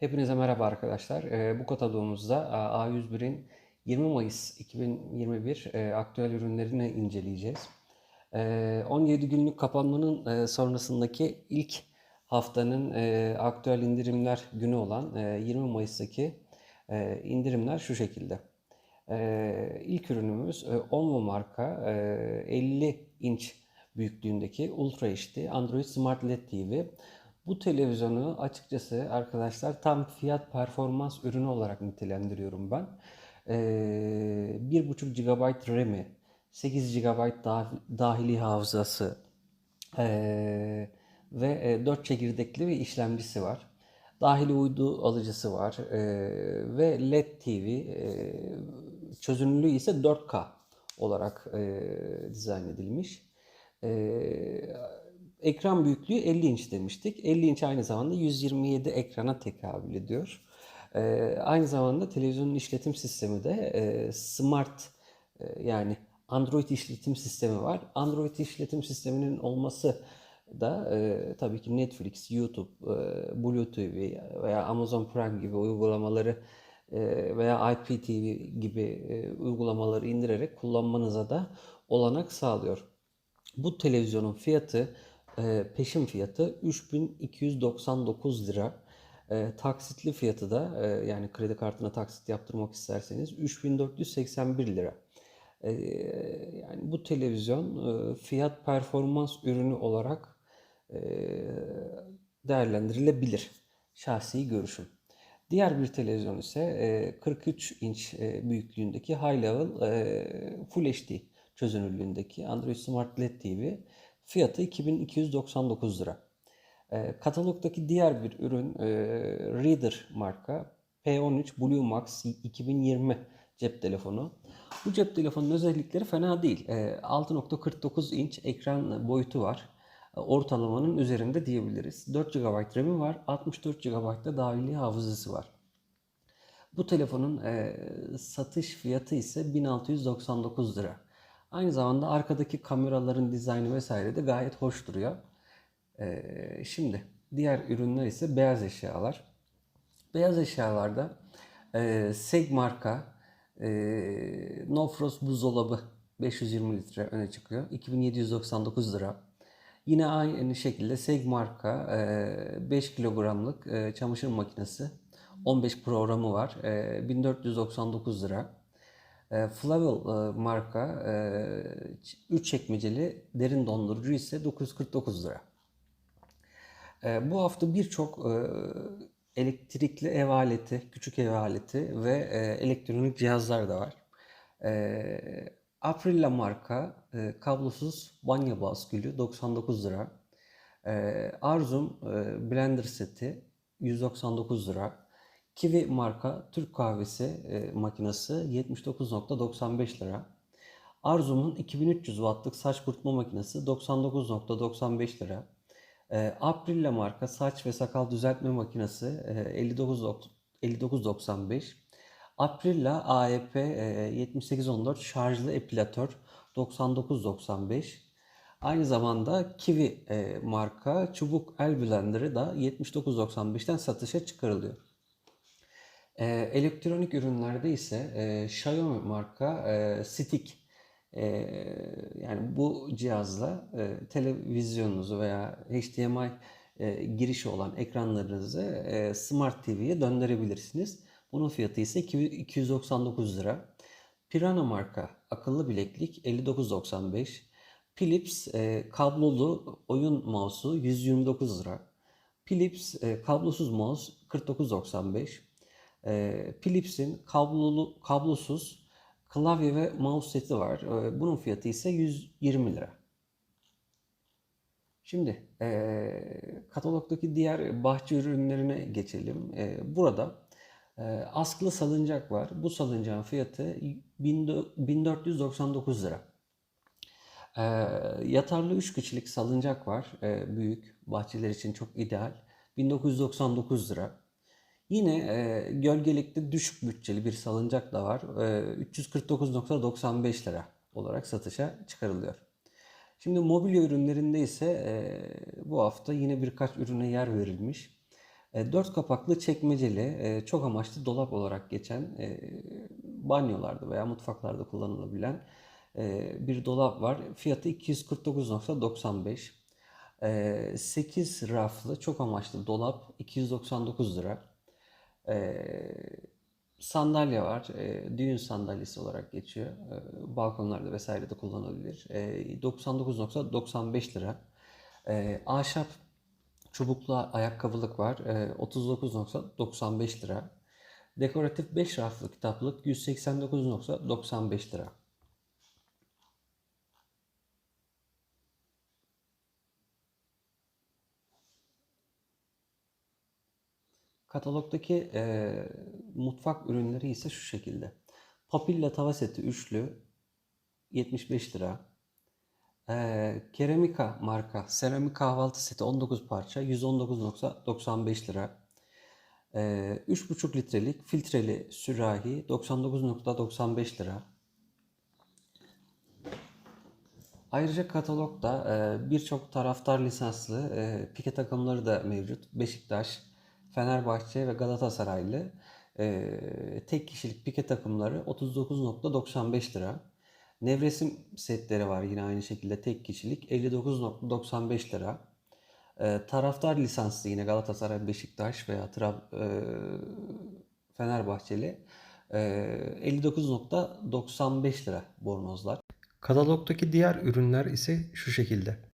Hepinize merhaba arkadaşlar. Ee, bu kataloğumuzda a, A101'in 20 Mayıs 2021 e, aktüel ürünlerini inceleyeceğiz. Ee, 17 günlük kapanmanın e, sonrasındaki ilk haftanın e, aktüel indirimler günü olan e, 20 Mayıs'taki e, indirimler şu şekilde. İlk ürünümüz e, Onvo marka e, 50 inç büyüklüğündeki Ultra HD Android Smart LED TV. Bu televizyonu açıkçası arkadaşlar tam fiyat performans ürünü olarak nitelendiriyorum ben. Ee, 1.5 GB RAM'i, 8 GB dah- dahili hafızası ee, ve e, 4 çekirdekli bir işlemcisi var. Dahili uydu alıcısı var ee, ve LED TV ee, çözünürlüğü ise 4K olarak ee, dizayn edilmiş. Ee, ekran büyüklüğü 50 inç demiştik. 50 inç aynı zamanda 127 ekrana tekabül ediyor. Ee, aynı zamanda televizyonun işletim sistemi de e, smart e, yani Android işletim sistemi var. Android işletim sisteminin olması da e, tabii ki Netflix, YouTube, e, Blue TV veya Amazon Prime gibi uygulamaları e, veya IPTV gibi e, uygulamaları indirerek kullanmanıza da olanak sağlıyor. Bu televizyonun fiyatı e, peşin fiyatı 3299 lira. E, taksitli fiyatı da e, yani kredi kartına taksit yaptırmak isterseniz 3481 lira. E, yani bu televizyon e, fiyat performans ürünü olarak e, değerlendirilebilir. Şahsi görüşüm. Diğer bir televizyon ise e, 43 inç e, büyüklüğündeki High Level e, Full HD çözünürlüğündeki Android Smart LED TV fiyatı 2299 lira. E, katalogdaki diğer bir ürün e, Reader marka P13 Blue Max 2020 cep telefonu. Bu cep telefonunun özellikleri fena değil. E, 6.49 inç ekran boyutu var. E, Ortalamanın üzerinde diyebiliriz. 4 GB RAM'i var. 64 GB da dahili hafızası var. Bu telefonun e, satış fiyatı ise 1699 lira. Aynı zamanda arkadaki kameraların dizaynı vesaire de gayet hoş duruyor. E, şimdi diğer ürünler ise beyaz eşyalar. Beyaz eşyalarda e, Seg marka e, No Frost buzdolabı 520 litre öne çıkıyor. 2799 lira. Yine aynı şekilde Seg marka e, 5 kilogramlık e, çamaşır makinesi 15 programı var. E, 1499 lira. E, Flavel e, marka 3 çekmeceli derin dondurucu ise 949 lira. E, Bu hafta birçok e, elektrikli ev aleti, küçük ev aleti ve e, elektronik cihazlar da var. E, Aprilla marka e, kablosuz banyo baskülü 99 lira. E, Arzum e, blender seti 199 lira. Kiwi marka Türk kahvesi e, makinesi 79.95 lira. Arzum'un 2300 wattlık saç kurutma makinesi 99.95 lira. E, Aprilla marka saç ve sakal düzeltme makinesi e, 59 59.95. Aprilla AEP e, 7814 şarjlı epilatör 99.95. Aynı zamanda Kiwi e, marka çubuk el blenderı da 79.95'ten satışa çıkarılıyor. E, elektronik ürünlerde ise e, Xiaomi marka e, Stick e, yani bu cihazla e, televizyonunuzu veya HDMI e, girişi olan ekranlarınızı e, Smart TV'ye döndürebilirsiniz. Bunun fiyatı ise 299 lira. Pirana marka akıllı bileklik 59.95. Philips e, kablolu oyun mouse'u 129 lira. Philips e, kablosuz mouse 49.95. E, Philips'in kablolu kablosuz klavye ve mouse seti var. E, bunun fiyatı ise 120 lira. Şimdi e, katalogdaki diğer bahçe ürünlerine geçelim. E, burada e, askılı salıncak var. Bu salıncağın fiyatı 1499 lira. E, yatarlı 3 kişilik salıncak var. E, büyük. Bahçeler için çok ideal. 1999 lira. Yine e, gölgelikli düşük bütçeli bir salıncak da var. E, 349.95 lira olarak satışa çıkarılıyor. Şimdi mobilya ürünlerinde ise e, bu hafta yine birkaç ürüne yer verilmiş. E, Dört kapaklı çekmeceli e, çok amaçlı dolap olarak geçen e, banyolarda veya mutfaklarda kullanılabilen e, bir dolap var. Fiyatı 249.95. E, 8 raflı çok amaçlı dolap 299 lira. E, sandalye var. E, düğün sandalyesi olarak geçiyor. E, balkonlarda vesairede kullanılabilir. E, 99.95 lira. E, ahşap Çubuklu ayakkabılık var. E, 39.95 lira. Dekoratif 5 raflı kitaplık 189.95 lira. Katalogdaki e, mutfak ürünleri ise şu şekilde. Papilla tava seti üçlü 75 lira. E, Keramika marka seramik kahvaltı seti 19 parça 119.95 lira. E, 3,5 litrelik filtreli sürahi 99.95 lira. Ayrıca katalogda e, birçok taraftar lisanslı e, pike takımları da mevcut. Beşiktaş, Fenerbahçe ve Galatasaraylı e, tek kişilik pike takımları 39.95 lira. Nevresim setleri var yine aynı şekilde tek kişilik 59.95 lira. E, taraftar lisanslı yine Galatasaray, Beşiktaş veya Trab e, Fenerbahçeli e, 59.95 lira bornozlar. Katalogdaki diğer ürünler ise şu şekilde.